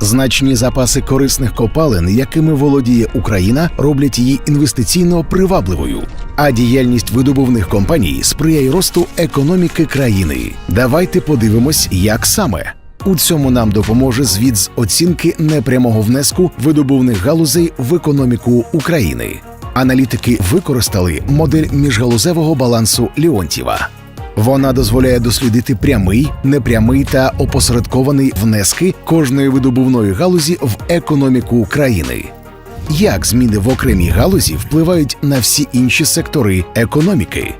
Значні запаси корисних копалин, якими володіє Україна, роблять її інвестиційно привабливою. А діяльність видобувних компаній сприяє росту економіки країни. Давайте подивимось, як саме. У цьому нам допоможе звіт з оцінки непрямого внеску видобувних галузей в економіку України. Аналітики використали модель міжгалузевого балансу Леонтьєва. Вона дозволяє дослідити прямий, непрямий та опосередкований внески кожної видобувної галузі в економіку країни. Як зміни в окремій галузі впливають на всі інші сектори економіки?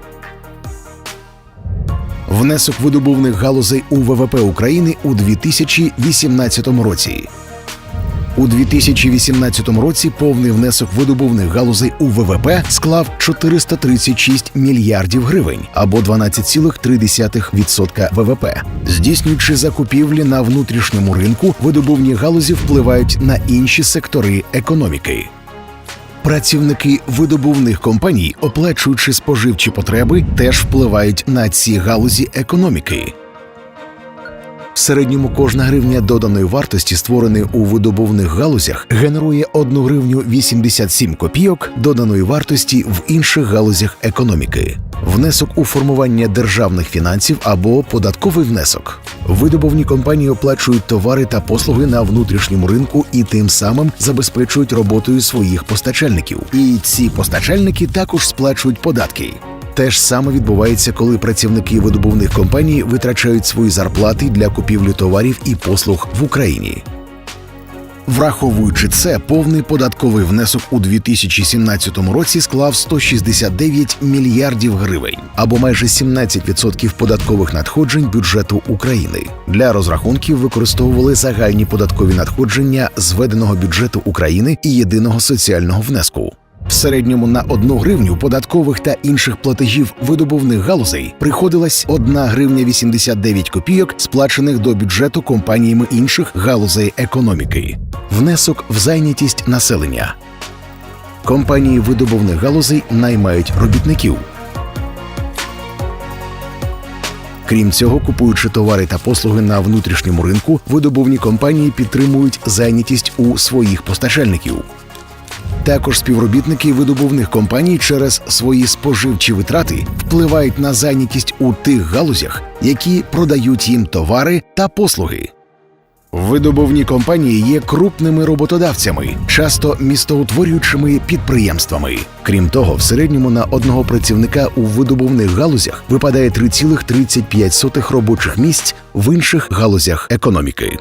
Внесок видобувних галузей у ВВП України у 2018 році. У 2018 році повний внесок видобувних галузей у ВВП склав 436 мільярдів гривень або 12,3% ВВП. Здійснюючи закупівлі на внутрішньому ринку, видобувні галузі впливають на інші сектори економіки. Працівники видобувних компаній, оплачуючи споживчі потреби, теж впливають на ці галузі економіки. В середньому кожна гривня доданої вартості, створеної у видобувних галузях, генерує 1 гривню 87 копійок доданої вартості в інших галузях економіки. Внесок у формування державних фінансів або податковий внесок. Видобувні компанії оплачують товари та послуги на внутрішньому ринку і тим самим забезпечують роботою своїх постачальників. І ці постачальники також сплачують податки. Те ж саме відбувається, коли працівники видобувних компаній витрачають свої зарплати для купівлі товарів і послуг в Україні. Враховуючи це, повний податковий внесок у 2017 році склав 169 мільярдів гривень або майже 17% податкових надходжень бюджету України. Для розрахунків використовували загальні податкові надходження зведеного бюджету України і єдиного соціального внеску. В середньому на 1 гривню податкових та інших платежів видобувних галузей приходилась 1 гривня 89 копійок, сплачених до бюджету компаніями інших галузей економіки. Внесок в зайнятість населення. Компанії видобувних галузей наймають робітників. Крім цього, купуючи товари та послуги на внутрішньому ринку, видобувні компанії підтримують зайнятість у своїх постачальників. Також співробітники видобувних компаній через свої споживчі витрати впливають на зайнятість у тих галузях, які продають їм товари та послуги. Видобувні компанії є крупними роботодавцями, часто містоутворюючими підприємствами. Крім того, в середньому на одного працівника у видобувних галузях випадає 3,35 робочих місць в інших галузях економіки.